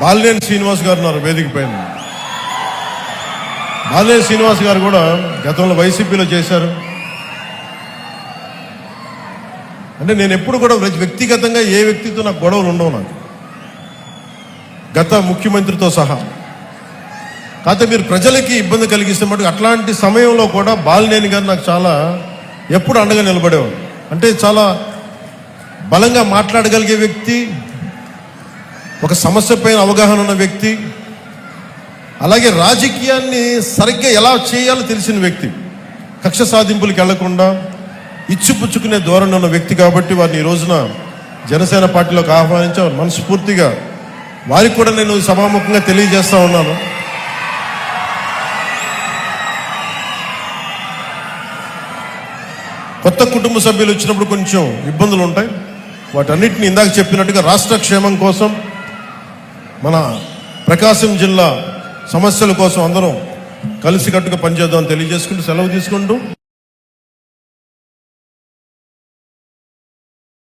బాలినేని శ్రీనివాస్ గారు ఉన్నారు వేదిక పైన. బాలినేని శ్రీనివాస్ గారు కూడా గతంలో వైసీపీలో చేశారు. అంటే నేను ఎప్పుడు కూడా వ్యక్తిగతంగా ఏ వ్యక్తితో నాకు గొడవలు ఉండవు నాకు. గత ముఖ్యమంత్రితో సహా. కాకపోతే మీరు ప్రజలకి ఇబ్బంది కలిగిస్తే మటుకు అట్లాంటి సమయంలో కూడా బాలినేని గారు నాకు చాలా ఎప్పుడు అండగా నిలబడేవాడు అంటే చాలా బలంగా మాట్లాడగలిగే వ్యక్తి ఒక సమస్య పైన అవగాహన ఉన్న వ్యక్తి అలాగే రాజకీయాన్ని సరిగ్గా ఎలా చేయాలో తెలిసిన వ్యక్తి కక్ష సాధింపులకు వెళ్ళకుండా ఇచ్చిపుచ్చుకునే ధోరణి ఉన్న వ్యక్తి కాబట్టి వారిని ఈ రోజున జనసేన పార్టీలోకి ఆహ్వానించారు మనస్ఫూర్తిగా వారికి కూడా నేను సభాముఖంగా తెలియజేస్తా ఉన్నాను. కొత్త కుటుంబ సభ్యులు వచ్చినప్పుడు కొంచెం ఇబ్బందులు ఉంటాయి. వాటన్నిటిని ఇందాక చెప్పినట్టుగా రాష్ట్ర క్షేమం కోసం మన ప్రకాశం జిల్లా సమస్యల కోసం అందరం కలిసికట్టుగా పనిచేద్దామని తెలియజేసుకుంటూ సెలవు తీసుకుంటూ